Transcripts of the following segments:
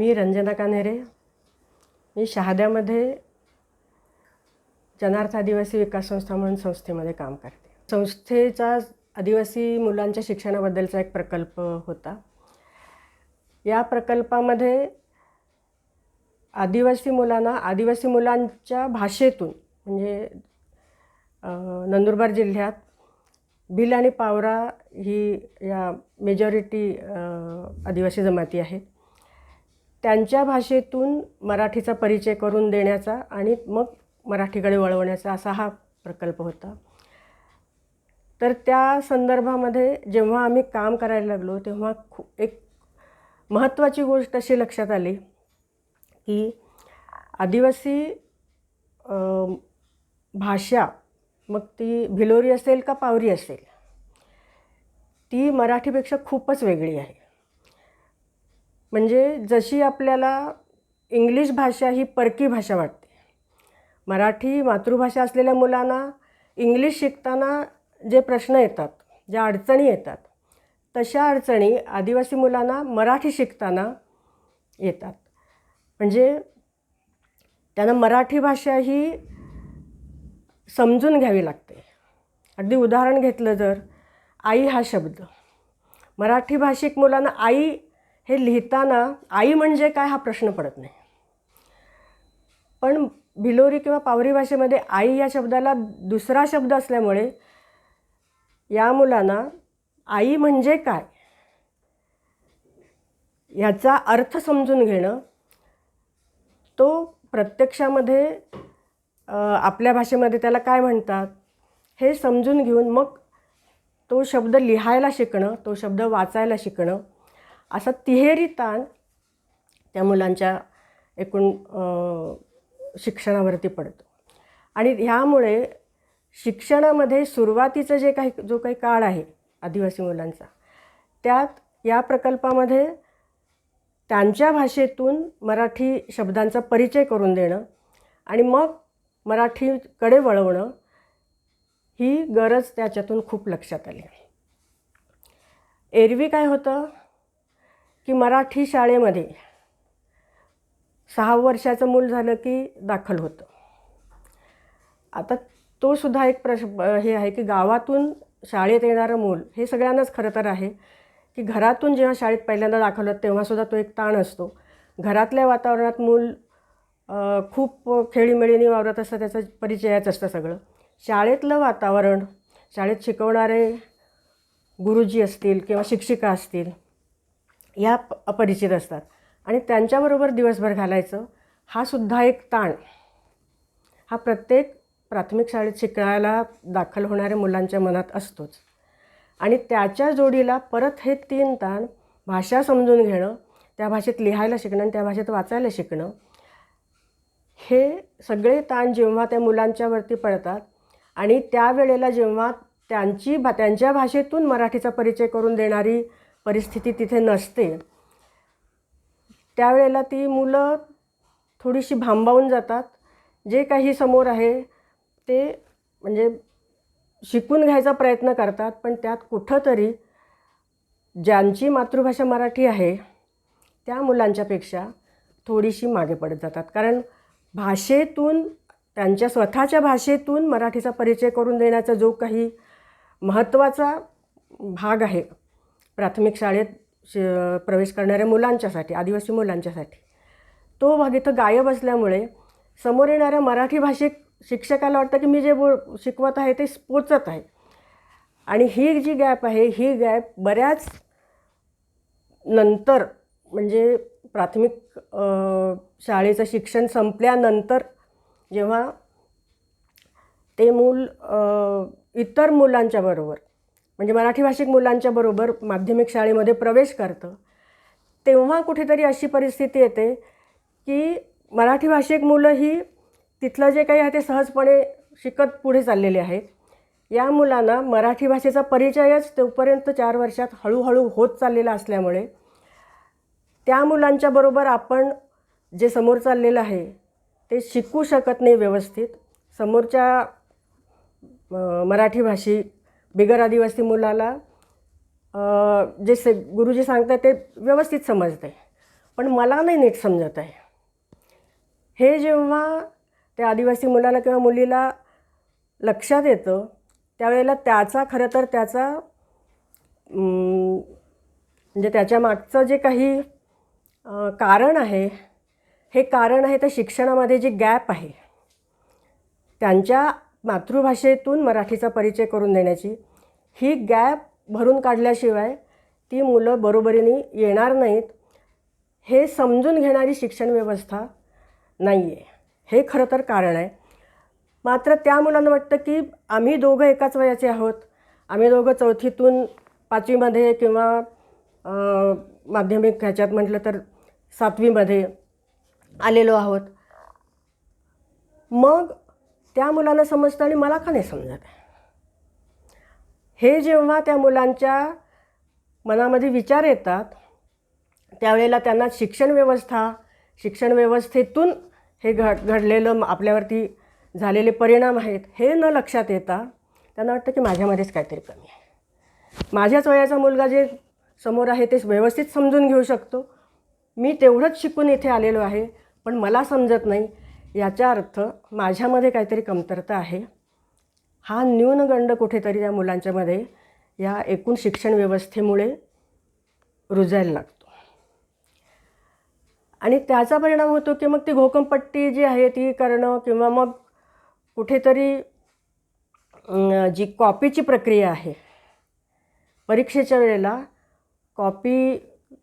मी रंजना कान्हेरे. मी शहाद्यामध्ये जनार्थ आदिवासी विकास संस्था म्हणून संस्थेमध्ये काम करते. संस्थेचा आदिवासी मुलांच्या शिक्षणाबद्दलचा एक प्रकल्प होता. या प्रकल्पामध्ये आदिवासी मुलांना आदिवासी मुलांच्या भाषेतून म्हणजे नंदुरबार जिल्ह्यात भिल आणि पावरा ही या मेजॉरिटी आदिवासी जमाती आहेत. त्यांच्या भाषेतून मराठीचा परिचय करून देण्याचा आणि मग मराठीकडे वळवण्याचा असा हा प्रकल्प होता. तर त्या संदर्भामध्ये जेव्हा आम्ही काम करायला लागलो तेव्हा खू एक महत्त्वाची गोष्ट अशी लक्षात आली की आदिवासी भाषा मग ती भिलोरी असेल का पावरी असेल ती मराठीपेक्षा खूपच वेगळी आहे. म्हणजे जशी आपल्याला इंग्लिश भाषा ही परकी भाषा वाटते. मराठी मातृभाषा असलेल्या मुलांना इंग्लिश शिकताना जे प्रश्न येतात ज्या अडचणी येतात तशा अडचणी आदिवासी मुलांना मराठी शिकताना येतात. म्हणजे त्यांना मराठी भाषा ही समजून घ्यावी लागते. अगदी उदाहरण घेतलं जर आई हा शब्द. मराठी भाषिक मुलांना आई हे लिहिताना आई म्हणजे काय हा प्रश्न पडत नाही. पण भिलोरी किंवा पावरी भाषेमध्ये आई या शब्दाला दुसरा शब्द असल्यामुळे या मुलांना आई म्हणजे काय ह्याचा अर्थ समजून घेणं तो प्रत्यक्षामध्ये आपल्या भाषेमध्ये त्याला काय म्हणतात हे समजून घेऊन मग तो शब्द लिहायला शिकणं तो शब्द वाचायला शिकणं असा तिहेरी ताण त्या मुलांच्या एकूण शिक्षणावरती पडतो. आणि ह्यामुळे शिक्षणामध्ये सुरुवातीचं जे काही जो काही काळ आहे आदिवासी मुलांचा त्यात या प्रकल्पामध्ये त्यांच्या भाषेतून मराठी शब्दांचा परिचय करून देणं आणि मग मराठीकडे वळवणं ही गरज त्याच्यातून खूप लक्षात आली. एरवी काय होतं? की मराठी शाळेमध्ये सहा वर्षाचं मूल झालं की दाखल होतं. आता तो सुद्धा एक प्रश हे आहे की गावातून शाळेत येणारं मूल हे सगळ्यांनाच खरं तर आहे की घरातून जेव्हा शाळेत पहिल्यांदा दाखल होतं तेव्हासुद्धा तो एक ताण असतो. घरातल्या वातावरणात मूल खूप खेळीमेळीने वावरत असतं त्याचं परिचयाच असतं सगळं. शाळेतलं वातावरण शाळेत शिकवणारे गुरुजी असतील किंवा शिक्षिका असतील ह्या प- अपरिचित असतात. आणि त्यांच्याबरोबर दिवसभर घालायचं हा सुद्धा एक ताण. हा प्रत्येक प्राथमिक शाळेत शिकायला दाखल होणाऱ्या मुलांच्या मनात असतोच. आणि त्याच्या जोडीला परत हे तीन ताण भाषा समजून घेणं त्या भाषेत लिहायला शिकणं आणि त्या भाषेत वाचायला शिकणं हे सगळे ताण जेव्हा त्या मुलांच्यावरती पडतात आणि त्यावेळेला जेव्हा त्यांची भा त्यांच्या भाषेतून मराठीचा परिचय करून देणारी परिस्थिती तिथे नसते. त्यावेळेला ती मुलं थोडीशी भांबावून जातात. जे काही समोर आहे ते म्हणजे शिकून घ्यायचा प्रयत्न करतात पण त्यात कुठंतरी ज्यांची मातृभाषा मराठी आहे त्या मुलांच्यापेक्षा थोडीशी मागे पडत जातात. कारण भाषेतून त्यांच्या स्वतःच्या भाषेतून मराठीचा परिचय करून देण्याचा जो काही महत्त्वाचा भाग आहे प्राथमिक शाळेत श प्रवेश करणाऱ्या मुलांच्यासाठी आदिवासी मुलांच्यासाठी. तो भाग इथं गायब असल्यामुळे समोर येणाऱ्या मराठी भाषिक शिक्षकाला वाटतं की मी जे बोल शिकवत आहे ते पोचत आहे. आणि ही जी गॅप आहे ही गॅप बऱ्याच नंतर म्हणजे प्राथमिक शाळेचं शिक्षण संपल्यानंतर जेव्हा ते मूल इतर मुलांच्याबरोबर म्हणजे मराठी भाषिक मुलांच्या बरोबर माध्यमिक शाळेमध्ये प्रवेश करतं. तेव्हा कुठेतरी अशी परिस्थिती येते की मराठी भाषिक मुलं ही तिथलं जे काही आहे ते सहजपणे शिकत पुढे चाललेले आहेत. या मुलांना मराठी भाषेचा परिचयच तोपर्यंत चार वर्षात हळूहळू होत चाललेला असल्यामुळे त्या मुलांच्या बरोबर आपण जे समोर चाललेलं आहे ते शिकू शकत नाही व्यवस्थित. समोरच्या मराठी भाषी बिगर आदिवासी मुलाला जे से गुरुजी सांगतात ते व्यवस्थित समजते पण मला नाही नीट समजत आहे. हे जेव्हा त्या आदिवासी मुलाला किंवा मुलीला लक्षात येतं त्यावेळेला त्याचा खरं तर त्याचा म्हणजे त्याच्या मागचं जे काही कारण आहे हे कारण आहे तर शिक्षणामध्ये जी गॅप आहे त्यांच्या मातृभाषेतून मराठीचा परिचय करून देण्याची. ही गॅप भरून काढल्याशिवाय ती मुलं बरोबरीने येणार नाहीत. हे समजून घेणारी शिक्षण व्यवस्था नाही आहे हे खरं तर कारण आहे. मात्र त्या मुलांना वाटतं की आम्ही दोघं एकाच वयाचे आहोत. आम्ही दोघं चौथीतून पाचवीमध्ये किंवा माध्यमिक ह्याच्यात म्हटलं तर सातवीमध्ये आलेलो आहोत. मग त्या मुलांना समजतं आणि मला का नाही समजत? हे जेव्हा त्या मुलांच्या मनामध्ये विचार येतात त्यावेळेला त्यांना शिक्षण व्यवस्था शिक्षण व्यवस्थेतून हे घड घडलेलं आपल्यावरती झालेले परिणाम आहेत हे न लक्षात येता त्यांना वाटतं की माझ्यामध्येच काहीतरी कमी आहे. माझ्याच वयाचा मुलगा जे समोर आहे ते व्यवस्थित समजून घेऊ शकतो. मी तेवढंच शिकून इथे आलेलो आहे पण मला समजत नाही. याचा अर्थ माझ्यामध्ये काहीतरी कमतरता आहे. हा न्यूनगंड कुठेतरी त्या मुलांच्यामध्ये या एकूण शिक्षण व्यवस्थेमुळे रुजायला लागतो. आणि त्याचा परिणाम होतो की मग ती घोकंपट्टी जी आहे ती करणं किंवा मग कुठेतरी जी कॉपीची प्रक्रिया आहे परीक्षेच्या वेळेला कॉपी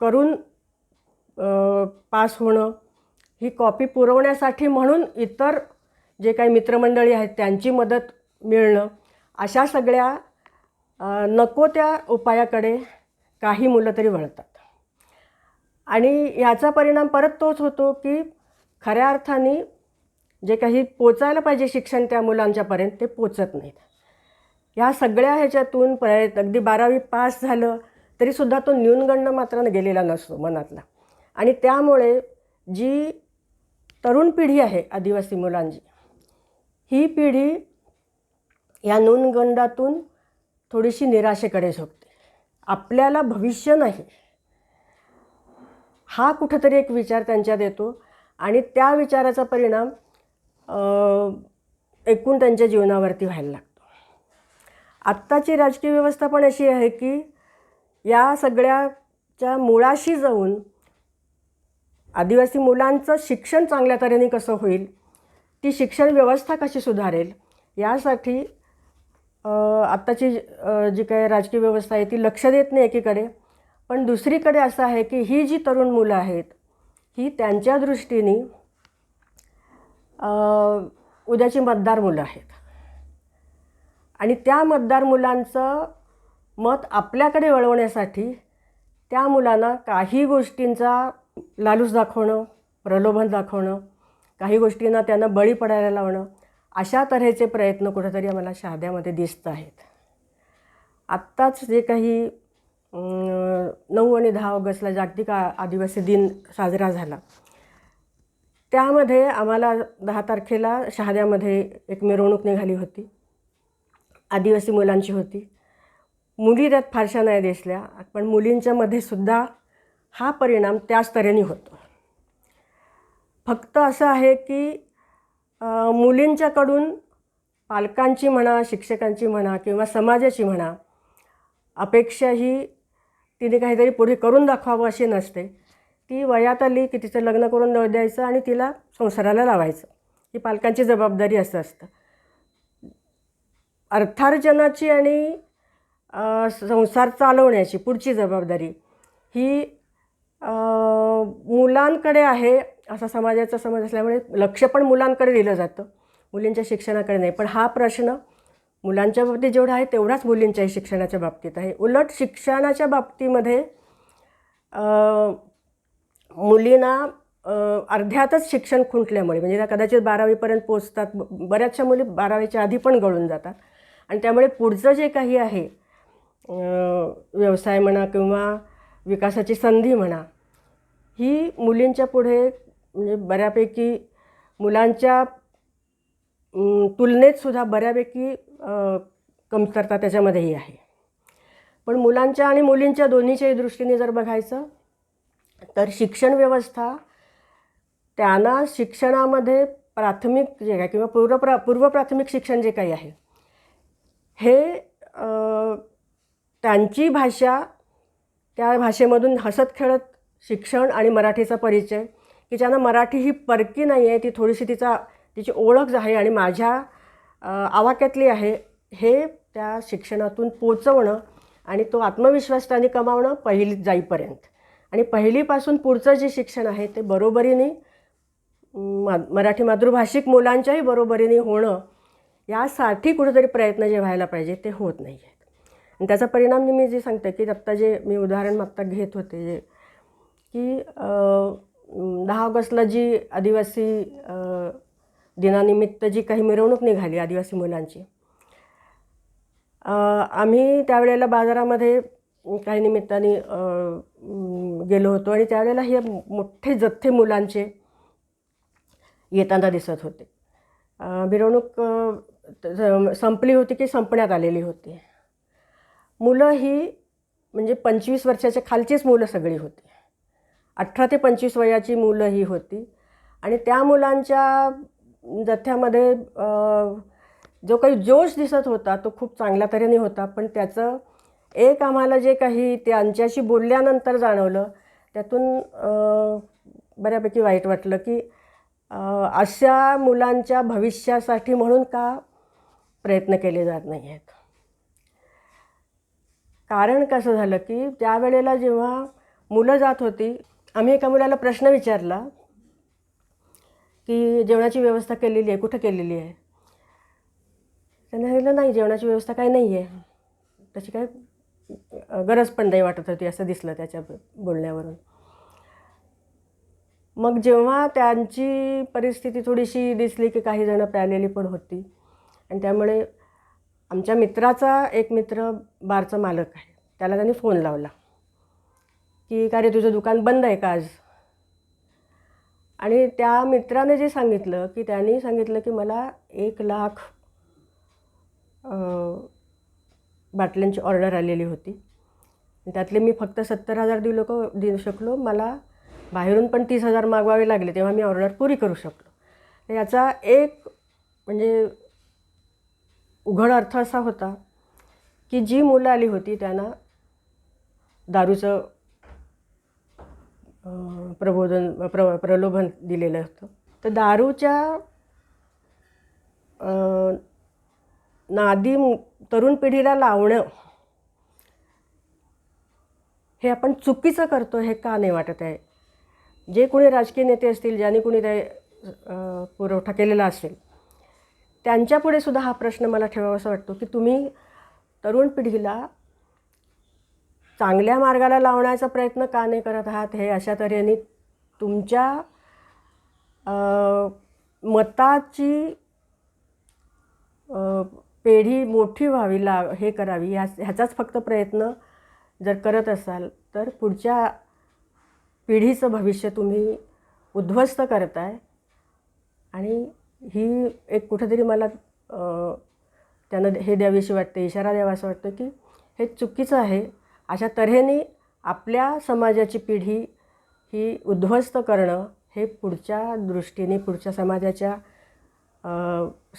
करून पास होणं ही कॉपी पुरवण्यासाठी म्हणून इतर जे काही मित्रमंडळी आहेत त्यांची मदत मिळणं अशा सगळ्या नको त्या उपायाकडे काही मुलं तरी वळतात. आणि याचा परिणाम परत तोच होतो की खऱ्या अर्थाने जे काही पोचायला पाहिजे शिक्षण त्या मुलांच्यापर्यंत ते पोचत नाहीत. ह्या सगळ्या ह्याच्यातून प्रयत्न अगदी बारावी पास झालं तरीसुद्धा तो न्यूनगंड मात्र गेलेला नसतो मनातला. आणि त्यामुळे जी तरुण पिढी आहे आदिवासी मुलांची. ही पिढी या नूनगंडातून थोडीशी निराशेकडे झोपते आपल्याला भविष्य नाही. हा कुठंतरी एक विचार त्यांच्यात येतो आणि त्या विचाराचा परिणाम एकूण त्यांच्या जीवनावरती व्हायला लागतो. आत्ताची राजकीय व्यवस्था पण अशी आहे की या सगळ्याच्या मुळाशी जाऊन आदिवासी मुलांचं शिक्षण चांगल्या तऱ्हेने कसं होईल? ती शिक्षण व्यवस्था कशी सुधारेल? यासाठी आत्ताची जी काही राजकीय व्यवस्था आहे ती लक्ष देत नाही एकीकडे. पण दुसरीकडे असं आहे की ही जी तरुण मुलं आहेत ही त्यांच्या दृष्टीने उद्याची मतदार मुलं आहेत. आणि त्या मतदार मुलांचं मत आपल्याकडे वळवण्यासाठी त्या मुलांना काही गोष्टींचा लालूच दाखवणं प्रलोभन दाखवणं काही गोष्टींना त्यांना बळी पडायला लावणं अशा तऱ्हेचे प्रयत्न कुठेतरी आम्हाला शहाद्यामध्ये दिसत आहेत. आत्ताच जे काही नऊ आणि दहा ऑगस्टला जागतिक आ- आदिवासी दिन साजरा झाला त्यामध्ये आम्हाला दहा तारखेला शहाद्यामध्ये एक मिरवणूक निघाली होती. आदिवासी मुलांची होती. मुली त्यात फारशा नाही दिसल्या पण मुलींच्यामध्ये सुद्धा हा परिणाम त्याच तऱ्हेने होतो. फक्त असं आहे की मुलींच्याकडून पालकांची म्हणा शिक्षकांची म्हणा किंवा समाजाची म्हणा अपेक्षा ही तिने काहीतरी पुढे करून दाखवावं अशी नसते. ती वयात आली की तिचं लग्न करून द्यायचं आणि तिला संसाराला लावायचं. ही पालकांची जबाबदारी असं असतं. अर्थार्जनाची आणि संसार चालवण्याची पुढची जबाबदारी ही मुलांकडे आहे असा समाजाचा समज असल्यामुळे लक्ष पण मुलांकडे दिलं जातं. मुलींच्या शिक्षणाकडे नाही. पण हा प्रश्न मुलांच्या बाबतीत जेवढा आहे तेवढाच मुलींच्याही शिक्षणाच्या बाबतीत आहे. उलट शिक्षणाच्या बाबतीमध्ये मुलींना अर्ध्यातच शिक्षण खुंटल्यामुळे म्हणजे त्या कदाचित बारावीपर्यंत पोचतात. बऱ्याचशा मुली बारावीच्या आधी पण गळून जातात. आणि त्यामुळे पुढचं जे काही आहे व्यवसाय म्हणा किंवा विकासाची संधी म्हणा ही मुलींच्या पुढे म्हणजे बऱ्यापैकी मुलांच्या तुलनेतसुद्धा बऱ्यापैकी कमतरता त्याच्यामध्येही आहे. पण मुलांच्या आणि मुलींच्या दोन्हीच्याही दृष्टीने जर बघायचं तर शिक्षण व्यवस्था त्यांना शिक्षणामध्ये प्राथमिक जे काय किंवा पूर्व प्रा पूर्व प्राथमिक शिक्षण जे काही आहे हे त्यांची भाषा त्या भाषेमधून हसत खेळत शिक्षण आणि मराठीचा परिचय की ज्यांना मराठी ही परकी नाही आहे ती थोडीशी तिचा तिची ओळख आहे आणि माझ्या आवाक्यातली आहे हे त्या शिक्षणातून पोचवणं आणि तो आत्मविश्वास त्यांनी कमावणं पहिली जाईपर्यंत. आणि पहिलीपासून पुढचं जे शिक्षण आहे ते बरोबरीने मा मराठी मातृभाषिक मुलांच्याही बरोबरीने होणं यासाठी कुठेतरी प्रयत्न जे व्हायला पाहिजे ते होत नाही आहे आणि त्याचा परिणाम मी जे सांगते की आत्ता जे मी उदाहरण आत्ता घेत होते जे की दहा ऑगस्टला जी आदिवासी दिनानिमित्त जी काही मिरवणूक निघाली आदिवासी मुलांची आम्ही त्यावेळेला बाजारामध्ये काही निमित्ताने गेलो होतो आणि त्यावेळेला हे मोठे जथ्थे मुलांचे येताना दिसत होते. मिरवणूक संपली होती की संपण्यात आलेली होती. मुलं ही म्हणजे पंचवीस वर्षाच्या खालचीच मुलं सगळी होती. अठरा ते पंचवीस वयाची मुलं ही होती. आणि त्या मुलांच्या जथ्यामध्ये जो काही जोश दिसत होता तो खूप चांगल्या तऱ्हेने होता. पण त्याचं एक आम्हाला जे काही त्यांच्याशी बोलल्यानंतर जाणवलं त्यातून बऱ्यापैकी वाईट वाटलं की अशा मुलांच्या भविष्यासाठी म्हणून का प्रयत्न केले जात नाही आहेत कारण कसं झालं की त्यावेळेला जेव्हा मुलं जात होती आम्ही एका मुलाला प्रश्न विचारला की जेवणाची व्यवस्था केलेली आहे कुठं केलेली आहे? त्यांना सांगितलं नाही जेवणाची व्यवस्था काही नाही आहे. त्याची काय गरज पण नाही वाटत होती असं दिसलं त्याच्या बोलण्यावरून. मग जेव्हा त्यांची परिस्थिती थोडीशी दिसली की काही जणं प्यालेली पण होती आणि त्यामुळे आमच्या मित्राचा एक मित्र बारचा मालक आहे. त्याला त्यांनी फोन लावला. की का रे तुझं दुकान बंद आहे का आज? आणि त्या मित्राने जे सांगितलं की त्यांनी सांगितलं की मला एक लाख बाटल्यांची ऑर्डर आलेली होती. त्यातले मी फक्त सत्तर हजार दिलो को देऊ शकलो. मला बाहेरून पण तीस हजार मागवावे लागले तेव्हा मी ऑर्डर पुरी करू शकलो. याचा एक म्हणजे उघड अर्थ असा होता की जी मुलं आली होती त्यांना दारूचं प्रबोधन प्र प्रलोभन दिलेलं होतं. तर दारूच्या नादी तरुण पिढीला लावणं हे आपण चुकीचं करतो हे का नाही वाटत आहे? जे कोणी राजकीय नेते असतील ज्यांनी कोणी ते पुरवठा केलेला असेल त्यांच्यापुढे सुद्धा हा प्रश्न मला ठेवावासा वाटतो की तुम्ही तरुण पिढीला चांगल्या मार्गाला लावण्याचा प्रयत्न का नाही करत आहात हे अशा तऱ्हेने तुमच्या मताची पेढी मोठी व्हावी ला हे करावी. ह्या ह्याचाच फक्त प्रयत्न जर करत असाल तर पुढच्या पिढीचं भविष्य तुम्ही उद्ध्वस्त करताय आणि ही एक कुठेतरी मला त्यांना हे द्यावीशी वाटते इशारा द्यावासा वाटतं की हे चुकीचं आहे. अशा तऱ्हेने आपल्या समाजाची पिढी ही उद्ध्वस्त करणं हे पुढच्या दृष्टीने पुढच्या समाजाच्या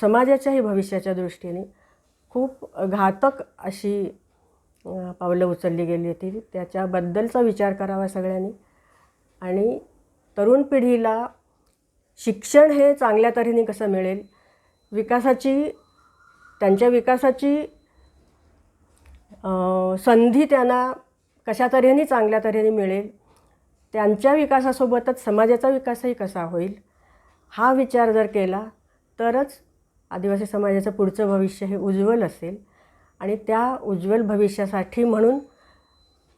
समाजाच्याही भविष्याच्या दृष्टीने खूप घातक अशी पावलं उचलली गेली होती. त्याच्याबद्दलचा विचार करावा सगळ्यांनी. आणि तरुण पिढीला शिक्षण हे चांगल्या तऱ्हेने कसं मिळेल? विकासाची त्यांच्या विकासाची संधी त्यांना कशा तऱ्हेने चांगल्या तऱ्हेने मिळेल? त्यांच्या विकासासोबतच समाजाचा विकासही कसा होईल? हा विचार जर केला तरच आदिवासी समाजाचं पुढचं भविष्य हे उज्ज्वल असेल. आणि त्या उज्ज्वल भविष्यासाठी म्हणून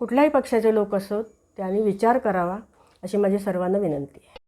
कुठल्याही पक्षाचे लोक असोत त्यांनी विचार करावा अशी माझी सर्वांना विनंती आहे.